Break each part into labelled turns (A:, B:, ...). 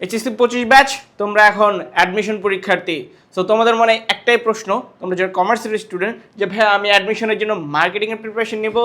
A: HSC পঁচিশ batch তোমরা এখন অ্যাডমিশন পরীক্ষার্থী। সো তোমাদের মনে একটাই প্রশ্ন, তোমরা যারা কমার্সের স্টুডেন্ট যে ভাই আমি অ্যাডমিশনের জন্য মার্কেটিংয়ের প্রিপারেশন নিব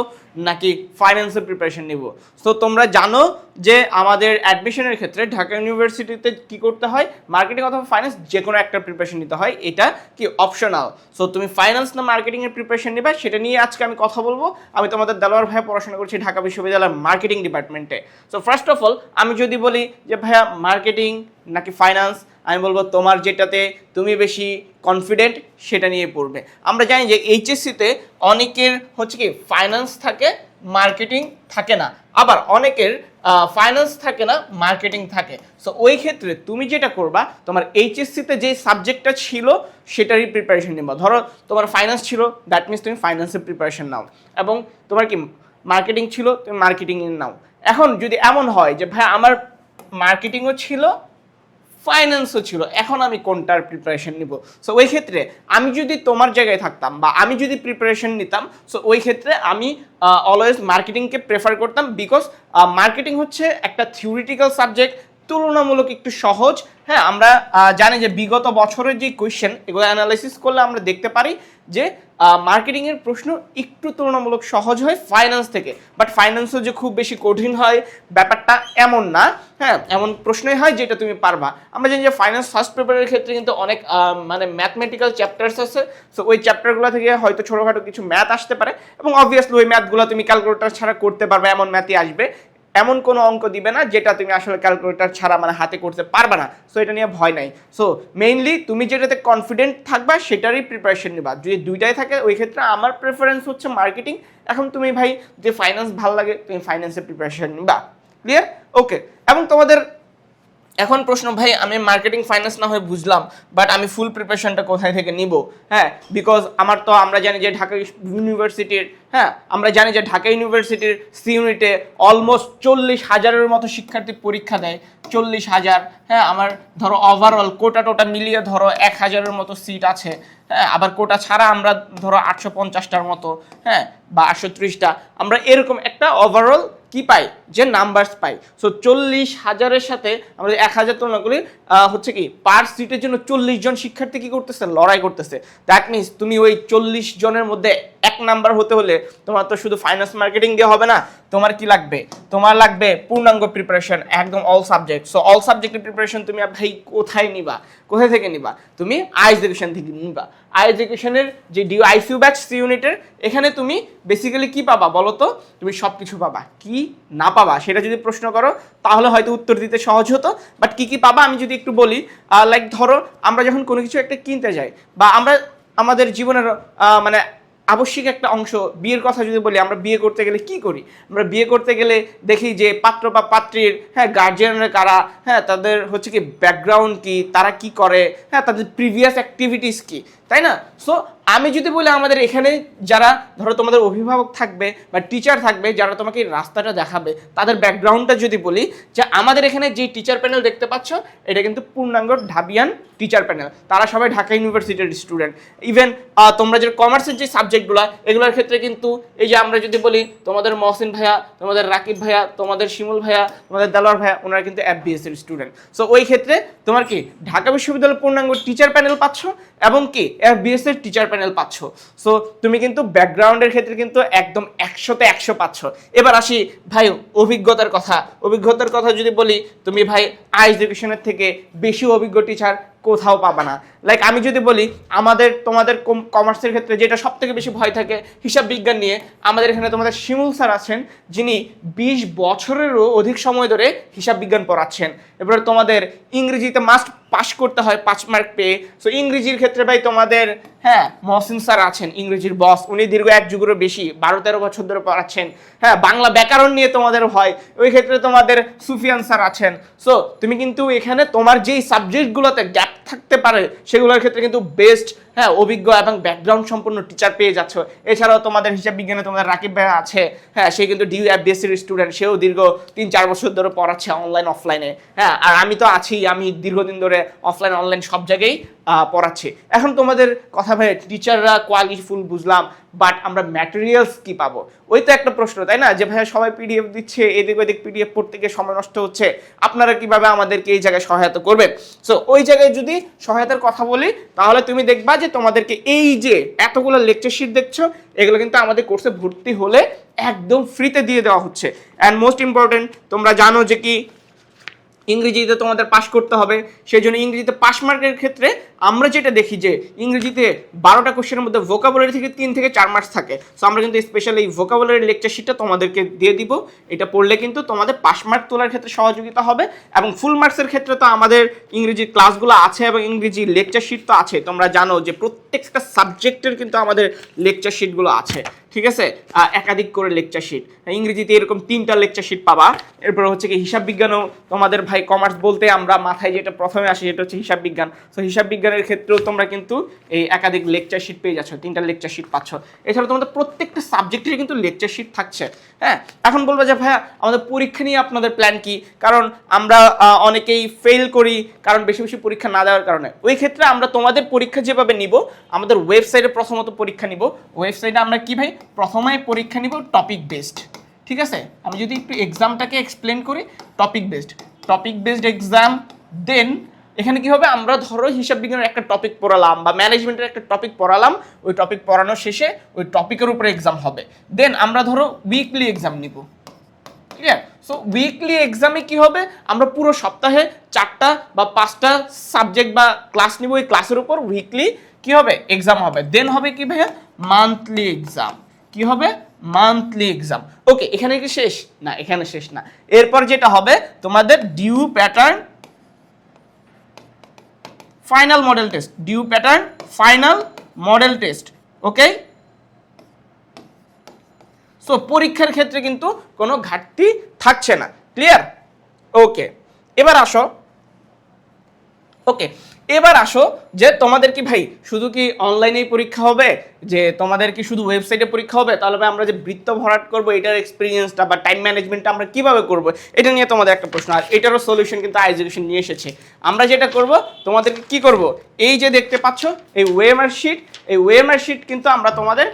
A: নাকি ফাইন্যান্সের প্রিপারেশন নিব? সো তোমরা জানো যে আমাদের অ্যাডমিশনের ক্ষেত্রে ঢাকা ইউনিভার্সিটিতে কি করতে হয়? মার্কেটিং অথবা ফাইন্যান্স যে কোনো একটা প্রিপারেশন নিতে হয়। এটা কি অপশনাল সো তুমি ফাইন্যান্স না মার্কেটিংয়ের প্রিপারেশন নেবে, সেটা নিয়ে আজকে আমি কথা বলব। আমি তোমাদের দেলোয়ার ভাইয়া পড়াশোনা করছি ঢাকা বিশ্ববিদ্যালয়ের মার্কেটিং ডিপার্টমেন্টে সো ফার্স্ট অফ অল আমি যদি বলি যে ভাইয়া মার্কেটিং নাকি ফাইন্যান্স আমি বলব তোমার যেটাতে তুমি বেশি কনফিডেন্ট সেটা নিয়ে পড়বে। আমরা জানি যে এইচএসসিতে অনেকের হচ্ছে কি ফাইন্যান্স থাকে মার্কেটিং থাকে না। আবার অনেকের ফাইন্যান্স থাকে না মার্কেটিং থাকে। সো ওই ক্ষেত্রে তুমি যেটা করবা, তোমার এইচএসসিতে যে সাবজেক্টটা ছিল, সেটারই প্রিপারেশন নেবা। ধরো, তোমার ফাইন্যান্স ছিল দ্যাট মিনস তুমি ফাইন্যান্সের প্রিপারেশন নাও। এবং তোমার কি মার্কেটিং ছিল, তুমি মার্কেটিং নাও। এখন যদি এমন হয় যে ভাই আমার মার্কেটিংও ছিল ফাইন্যান্সও ছিল। এখন আমি কোনটার প্রিপারেশন নিব? সো ওই ক্ষেত্রে আমি যদি তোমার জায়গায় থাকতাম বা আমি যদি প্রিপারেশন নিতাম সো ওই ক্ষেত্রে আমি অলওয়েজ মার্কেটিংকে প্রেফার করতাম বিকজ মার্কেটিং হচ্ছে একটা থিওরিটিক্যাল সাবজেক্ট তুলনামূলক একটু সহজ। হ্যাঁ আমরা জানি যে বিগত বছরের যে কোয়েশ্চেন এগুলো অ্যানালাইসিস করলে আমরা দেখতে পারি যে মার্কেটিংয়ের প্রশ্ন একটু তুলনামূলক সহজ হয় ফাইন্যান্স থেকে। বাট ফাইন্যান্সও যে খুব বেশি কঠিন হয়, ব্যাপারটা এমন না। হ্যাঁ এমন প্রশ্নই হয় যেটা তুমি পারবা। আমরা জানি যে ফাইন্যান্স ফার্স্ট পেপারের ক্ষেত্রে কিন্তু অনেক মানে ম্যাথমেটিক্যাল চ্যাপ্টার্স আছে। সো ওই চ্যাপ্টারগুলো থেকে হয়তো ছোটোখাটো কিছু ম্যাথ আসতে পারে। এবং অবভিয়াসলি ওই ম্যাথগুলো তুমি ক্যালকুলেটর ছাড়া করতে পারবে, এমন ম্যাথই আসবে। এমন কোনো অঙ্ক দিবে না যেটা তুমি আসলে ক্যালকুলেটার ছাড়া মানে হাতে করতে পারবে না। সো এটা নিয়ে ভয় নাই। সো মেইনলি তুমি যেটাতে কনফিডেন্ট থাকবা সেটারই প্রিপারেশন নেবা। যদি দুইটাই থাকে, ওই ক্ষেত্রে আমার প্রেফারেন্স হচ্ছে মার্কেটিং এখন তুমি ভাই, যে ফাইন্যান্স ভালো লাগে, তুমি ফাইন্যান্সের প্রিপারেশন নিবা। ক্লিয়ার ওকে এবং তোমাদের এখন প্রশ্ন, ভাই, আমি মার্কেটিং ফাইন্যান্স না হয়ে বুঝলাম বাট আমি ফুল প্রিপারেশনটা কোথায় থেকে নিব? হ্যাঁ বিকজ আমার তো, আমরা জানি যে ঢাকা ইউনিভার্সিটির হ্যাঁ আমরা জানি যে ঢাকা ইউনিভার্সিটির সি ইউনিটে অলমোস্ট চল্লিশ হাজারের মতো শিক্ষার্থী পরীক্ষা দেয়। চল্লিশ হাজার হ্যাঁ আমার ধরো ওভারঅল কোটা টোটা মিলিয়ে ধরো এক হাজারের মতো সিট আছে। হ্যাঁ আবার কোটা ছাড়া আমরা ধরো আটশো পঞ্চাশটার মতো হ্যাঁ বা আটশো ত্রিশটা, আমরা এরকম একটা ওভারঅল কী পাই? যে নাম্বারস পাই। সো চল্লিশ হাজারের সাথে আমরা এক হাজার তুলনা করি হচ্ছে কি পার সিটের জন্য চল্লিশ জন শিক্ষার্থী কি করতেছে? লড়াই করতেছে। দ্যাট মিনস তুমি ওই চল্লিশ জনের মধ্যে এক নাম্বার হতে হলে তোমার তো শুধু ফাইন্যান্স মার্কেটিং দিয়ে হবে না, তোমার কি লাগবে? তোমার লাগবে পূর্ণাঙ্গ প্রিপারেশন একদম অল সাবজেক্ট সো অল সাবজেক্টের প্রিপারেশন তুমি ভাই কোথায় নিবা? কোথায় থেকে নিবা? তুমি আই এডুকেশন থেকে নিবা। আই এডুকেশনের যে ডিউ আইসিউ ব্যাচ সি ইউনিটের এখানে তুমি বেসিক্যালি কি পাবা বলো তো তুমি সব কিছু পাবা। কি না পাবা সেটা যদি প্রশ্ন করো, তাহলে হয়তো উত্তর দিতে সহজ হতো। বাট কি কি পাবা আমি যদি একটু বলি লাইক ধরো, আমরা যখন কোনো কিছু একটা কিনতে যাই, বা আমরা আমাদের জীবনের মানে আবশ্যিক একটা অংশ, বিয়ের কথা যদি বলি, আমরা বিয়ে করতে গেলে কি করি? আমরা বিয়ে করতে গেলে দেখি যে পাত্র বা পাত্রীর হ্যাঁ গার্জিয়ানরা কারা? হ্যাঁ তাদের হচ্ছে কি ব্যাকগ্রাউন্ড কি? তারা কি করে? হ্যাঁ তাদের প্রিভিয়াস অ্যাক্টিভিটিস কি? তাই না? সো আমি যদি বলি আমাদের এখানে যারা, ধরো তোমাদের অভিভাবক থাকবে বা টিচার থাকবে, যারা তোমাকে রাস্তাটা দেখাবে, তাদের ব্যাকগ্রাউন্ডটা যদি বলি, যে আমাদের এখানে যে টিচার প্যানেল দেখতে পাচ্ছ, এটা কিন্তু পূর্ণাঙ্গ ঢাবিয়ান টিচার প্যানেল তারা সবাই ঢাকা ইউনিভার্সিটির স্টুডেন্ট ইভেন তোমরা যে কমার্সের যে সাবজেক্টগুলো এগুলোর ক্ষেত্রে কিন্তু, এই যে আমরা যদি বলি, তোমাদের মহসিন ভাইয়া, তোমাদের রাকিব ভাইয়া, তোমাদের শিমুল ভাইয়া, তোমাদের দেলোয়ার ভাইয়া, ওনারা কিন্তু এফবিএস এর স্টুডেন্ট সো ওই ক্ষেত্রে তোমার কি, ঢাকা বিশ্ববিদ্যালয়ের পূর্ণাঙ্গ টিচার প্যানেল পাচ্ছ? এবং কি এফবিএস এর টিচার প্যানেল পাচ্ছ। সো তুমি কিন্তু ব্যাকগ্রাউন্ডের ক্ষেত্রে কিন্তু একদম একশোতে একশো পাচ্ছ। এবার আসি ভাই অভিজ্ঞতার কথা। অভিজ্ঞতার কথা যদি বলি, তুমি ভাই আই এডুকেশনের থেকে বেশি অভিজ্ঞ টিচার কোথাও পাবা না। লাইক আমি যদি বলি, আমাদের, তোমাদের কমার্সের ক্ষেত্রে যেটা সব থেকে বেশি ভয় থাকে, হিসাব বিজ্ঞান নিয়ে, আমাদের এখানে তোমাদের শিমুল স্যার আছেন, যিনি বিশ বছরেরও অধিক সময় ধরে হিসাব বিজ্ঞান পড়াচ্ছেন। এবার তোমাদের ইংরেজিতে মাস্ট পাস করতে হয়, পাঁচ মার্ক পেয়ে। সো ইংরেজির ক্ষেত্রে ভাই তোমাদের হ্যাঁ মহসিন স্যার আছেন, ইংরেজির বস উনি দীর্ঘ এক যুগেরও বেশি, বারো তেরো বছর ধরে পড়াচ্ছেন। হ্যাঁ বাংলা ব্যাকরণ নিয়ে তোমাদের হয় ওই ক্ষেত্রে তোমাদের সুফিয়ান স্যার আছেন। সো তুমি কিন্তু এখানে তোমার যেই সাবজেক্টগুলোতে গ্যাপ Yeah. থাকতে পারে। সেগুলোর ক্ষেত্রে কিন্তু বেস্ট হ্যাঁ অভিজ্ঞ এবং ব্যাকগ্রাউন্ড সম্পন্ন টিচার পেয়ে যাচ্ছ। এছাড়াও তোমাদের হিসাব বিজ্ঞানে তোমাদের রাকিব ভাই আছে হ্যাঁ সে কিন্তু ডিউ এফবিএসসির স্টুডেন্ট সেও দীর্ঘ তিন চার বছর ধরে পড়াচ্ছে অনলাইন অফলাইনে হ্যাঁ আর আমি তো আছি, আমি দীর্ঘদিন ধরে অফলাইন অনলাইন সব জায়গায় পড়াচ্ছি। এখন তোমাদের কথা ভাই টিচাররা কোয়ালিটিফুল বুঝলাম বাট আমরা ম্যাটেরিয়ালস কি পাবো? ওই তো একটা প্রশ্ন, তাই না? যে ভাইয়া সবাই পিডিএফ দিচ্ছে, এদিক ওদিক পিডিএফ পড়তে গিয়ে সময় নষ্ট হচ্ছে, আপনারা কীভাবে আমাদেরকে এই জায়গায় সহায়তা করবেন? সো ওই জায়গায় যদি সহায়তার কথা বলি, তাহলে তুমি দেখবা যে তোমাদেরকে এই যে এতগুলো লেকচার শিট দেখছ, এগুলো কিন্তু আমাদের কোর্সে ভর্তি হলে একদম ফ্রিতে দিয়ে দেওয়া হচ্ছে। অ্যান্ড মোস্ট ইম্পর্টেন্ট তোমরা জানো যে কি ইংরেজিতে তোমাদের পাশ করতে হবে। সেই জন্য ইংরেজিতে পাস মার্কের ক্ষেত্রে আমরা যেটা দেখি যে, ইংরেজিতে বারোটা কোশ্চেনের মধ্যে ভোকাবুলারি থেকে তিন থেকে চার মার্কস থাকে। সো আমরা কিন্তু স্পেশালি এই ভোকাবুলারি লেকচার শিটটা তোমাদেরকে দিয়ে দিব। এটা পড়লে কিন্তু তোমাদের পাস মার্ক তোলার ক্ষেত্রে সহযোগিতা হবে এবং ফুল মার্কসের ক্ষেত্রে তো আমাদের ইংরেজির ক্লাসগুলো আছে এবং ইংরেজি লেকচার শিট তো আছে। তোমরা জানো যে প্রত্যেকটা সাবজেক্টের কিন্তু আমাদের লেকচার শিটগুলো আছে। ঠিক আছে? একাধিক করে লেকচার শিট ইংরেজিতে এরকম তিনটা লেকচার শিট পাবা। এরপর হচ্ছে কি হিসাব বিজ্ঞানও তোমাদের ভাই কমার্স বলতে আমরা মাথায় যেটা প্রথমে আসে সেটা হচ্ছে হিসাব বিজ্ঞান। তো হিসাব বিজ্ঞানের ক্ষেত্রেও তোমরা কিন্তু এই একাধিক লেকচার শিট পেয়ে যাচ্ছ, তিনটা লেকচার শিট পাচ্ছ। এছাড়া তোমাদের প্রত্যেকটা সাবজেক্টের কিন্তু লেকচার শিট থাকছে হ্যাঁ? এখন বলব যে, ভাইয়া, আমাদের পরীক্ষা নিয়ে আপনাদের প্ল্যান কি? কারণ আমরা অনেকেই ফেল করি, কারণ বেশি বেশি পরীক্ষা না দেওয়ার কারণে। ওই ক্ষেত্রে আমরা তোমাদের পরীক্ষা যেভাবে নিব, আমাদের ওয়েবসাইটে প্রথমত পরীক্ষা নিব। ওয়েবসাইটে আমরা কি ভাই? প্রথমে পরীক্ষা নিব টপিক বেসড ঠিক আছে? আমি যদি একটু এক্সামটাকে এক্সপ্লেন করি topic based topic based exam then এখানে কি হবে? আমরা ধরো হিসাব বিজ্ঞানের একটা টপিক পড়ালাম বা ম্যানেজমেন্টের একটা টপিক পড়ালাম, ওই টপিক পড়ানোর শেষে ওই টপিকের উপরে এক্সাম হবে। দেন আমরা ধরো উইকলি এক্সাম নিব। ক্লিয়ার সো উইকলি এক্সামে কি হবে? আমরা পুরো সপ্তাহে চারটা বা পাঁচটা সাবজেক্ট বা ক্লাস নিব ওই ক্লাসের উপর উইকলি কি হবে? এক্সাম হবে। দেন হবে কি ভাইয়া? মান্থলি এক্সাম কি হবে? মান্থলি এক্সাম ওকে এখানে কি শেষ? না, এখানে শেষ না। এরপর যেটা হবে, তোমাদের DU pattern final model test DU pattern final model test okay so পরীক্ষার ক্ষেত্রে কিন্তু কোনো ঘাটতি থাকছে না। ক্লিয়ার ওকে এবার আসো। ওকে এবার আসো যে তোমাদের কি ভাই, শুধু কি অনলাইনেই পরীক্ষা হবে? যে তোমাদের কি শুধু ওয়েবসাইটে পরীক্ষা হবে? তাহলে ভাই আমরা যে বৃত্ত ভরাট করব, এটার এক্সপিরিয়েন্সটা বা টাইম ম্যানেজমেন্টটা আমরা কীভাবে করব, এটা নিয়ে তোমাদের একটা প্রশ্ন। আর এটারও সলিউশন কিন্তু এডুকেশন নিয়ে এসেছে। আমরা যেটা করব, তোমাদেরকে কি করব? এই যে দেখতে পাচ্ছ, এই ওয়েমার শিট এই ওয়েমার শিট কিন্তু আমরা তোমাদের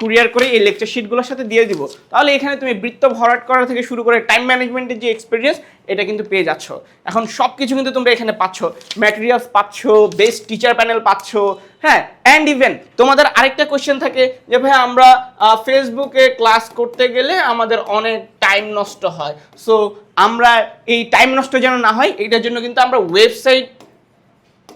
A: কুরিয়ার করে এই লেকচার শিটগুলোর সাথে দিয়ে দিব। তাহলে এখানে তুমি বৃত্ত ভরাট করা থেকে শুরু করে টাইম ম্যানেজমেন্টের যে এক্সপিরিয়েন্স এটা কিন্তু পেয়ে যাচ্ছ। এখন সব কিছু কিন্তু তোমরা এখানে পাচ্ছ। ম্যাটেরিয়ালস পাচ্ছ বেস্ট টিচার প্যানেল পাচ্ছ। হ্যাঁ অ্যান্ড ইভেন তোমাদের আরেকটা কোয়েশ্চেন থাকে যে ভাই আমরা ফেসবুকে ক্লাস করতে গেলে আমাদের অনেক টাইম নষ্ট হয়। সো আমরা এই টাইম নষ্ট যেন না হয়, এটার জন্য কিন্তু আমরা ওয়েবসাইট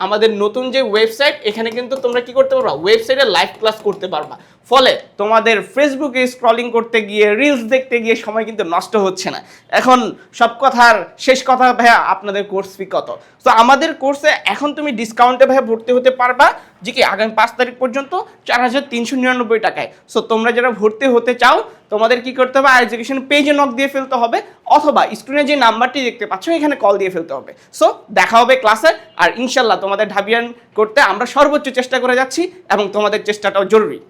A: আমাদের নতুন যে ওয়েবসাইট এখানে কিন্তু তোমরা কি করতে পারবা? ওয়েবসাইটে লাইভ ক্লাস করতে পারবা। ফলে তোমাদের ফেসবুকে স্ক্রলিং করতে গিয়ে রিলস দেখতে গিয়ে সময় কিন্তু নষ্ট হচ্ছে না। এখন সব কথার শেষ কথা ভাইয়া, আপনাদের কোর্স ফি কত? তো আমাদের কোর্সে এখন তুমি ডিসকাউন্টে ভাইয়া ভর্তি হতে পারবা, যে কি আগামী পাঁচ তারিখ পর্যন্ত চার হাজার তিনশো নিরানব্বই টাকায়। সো তোমরা যারা ভর্তি হতে চাও, তোমাদের কি করতে হবে? এডুকেশন পেজে নক দিয়ে ফেলতে হবে, অথবা স্ক্রিনে যে নাম্বারটি দেখতে পাচ্ছ, এখানে কল দিয়ে ফেলতে হবে। সো দেখা হবে ক্লাসে আর ইনশাল্লাহ তোমাদের ঢাবিয়ান করতে আমরা সর্বোচ্চ চেষ্টা করে যাচ্ছি, এবং তোমাদের চেষ্টাটাও জরুরি।